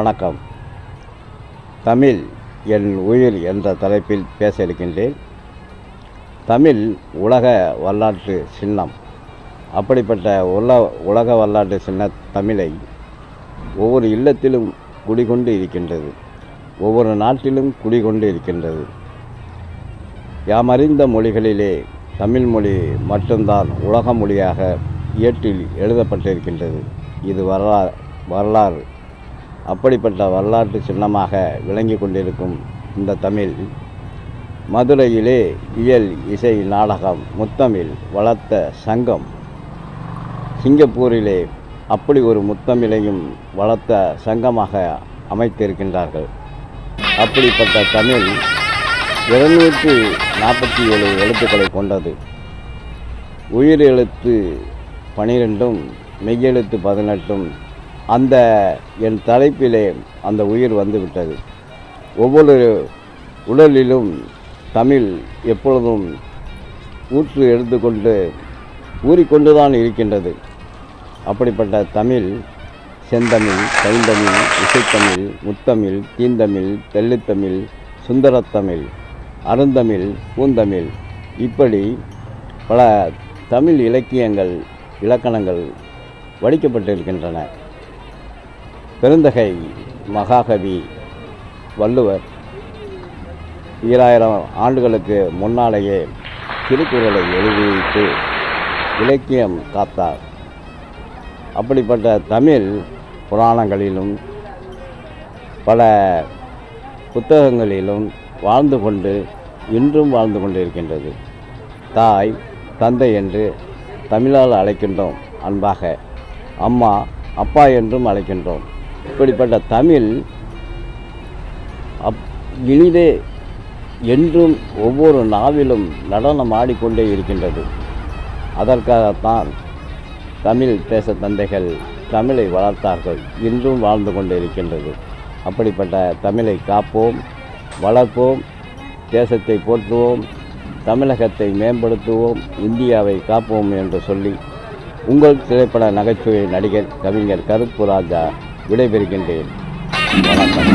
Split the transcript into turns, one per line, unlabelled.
வணக்கம். தமிழ் என் உயிர் என்ற தலைப்பில் பேச இருக்கின்றேன். தமிழ் உலக வரலாற்று சின்னம். அப்படிப்பட்ட உல உலக வரலாற்று சின்ன தமிழை ஒவ்வொரு இல்லத்திலும் குடிகொண்டு இருக்கின்றது. ஒவ்வொரு நாட்டிலும் குடிகொண்டு இருக்கின்றது. யாமறிந்த மொழிகளிலே தமிழ் மொழி மட்டும்தான் உலக மொழியாக இயற்றில் எழுதப்பட்டிருக்கின்றது. இது வரலாறு வரலாறு. அப்படிப்பட்ட வரலாற்று சின்னமாக விளங்கி கொண்டிருக்கும் இந்த தமிழ் மதுரையிலே இயல் இசை நாடகம் முத்தமிழ் வளர்த்த சங்கம். சிங்கப்பூரிலே அப்படி ஒரு முத்தமிழையும் வளர்த்த சங்கமாக அமைத்திருக்கின்றார்கள். அப்படிப்பட்ட தமிழ் இருநூற்றி நாற்பத்தி ஏழு எழுத்துக்களை கொண்டது. உயிர் எழுத்து பனிரெண்டும் மெய்யெழுத்து பதினெட்டும் அந்த என் தலைப்பிலே அந்த உயிர் வந்துவிட்டது. ஒவ்வொரு உடலிலும் தமிழ் எப்பொழுதும் ஊற்று எடுத்துக்கொண்டு ஊறிக்கொண்டு தான் இருக்கின்றது. அப்படிப்பட்ட தமிழ் செந்தமிழ் கைந்தமிழ் இசைத்தமிழ் முத்தமிழ் தீந்தமிழ் தெள்ளுத்தமிழ் சுந்தரத்தமிழ் அருந்தமிழ் பூந்தமிழ் இப்படி பல தமிழ் இலக்கியங்கள் இலக்கணங்கள் வடிக்கப்பட்டிருக்கின்றன. பெருந்தகை மகாகவி வள்ளுவர் ஈராயிரம் ஆண்டுகளுக்கு முன்னாலேயே திருக்குறளை எழுதிவிட்டு இலக்கியம் காத்தார். அப்படிப்பட்ட தமிழ் புராணங்களிலும் பல புத்தகங்களிலும் வாழ்ந்து கொண்டு இன்றும் வாழ்ந்து கொண்டிருக்கின்றது. தாய் தந்தை என்று தமிழால் அழைக்கின்றோம். அன்பாக அம்மா அப்பா என்றும் அழைக்கின்றோம். இப்படிப்பட்ட தமிழ் அப் இனிதே என்றும் ஒவ்வொரு நாவிலும் நடனம் ஆடிக்கொண்டே இருக்கின்றது. அதற்காகத்தான் தமிழ் தேச தந்தைகள் தமிழை வளர்த்தார்கள் இன்றும் வாழ்ந்து கொண்டு இருக்கின்றது. அப்படிப்பட்ட தமிழை காப்போம் வளர்ப்போம் தேசத்தை போற்றுவோம் தமிழகத்தை மேம்படுத்துவோம் இந்தியாவை காப்போம் என்று சொல்லி உங்கள் திரைப்பட நகைச்சுவை நடிகர் கவிஞர் கருப்பு ராஜா விடைபெறுகின்றேன். வணக்கம்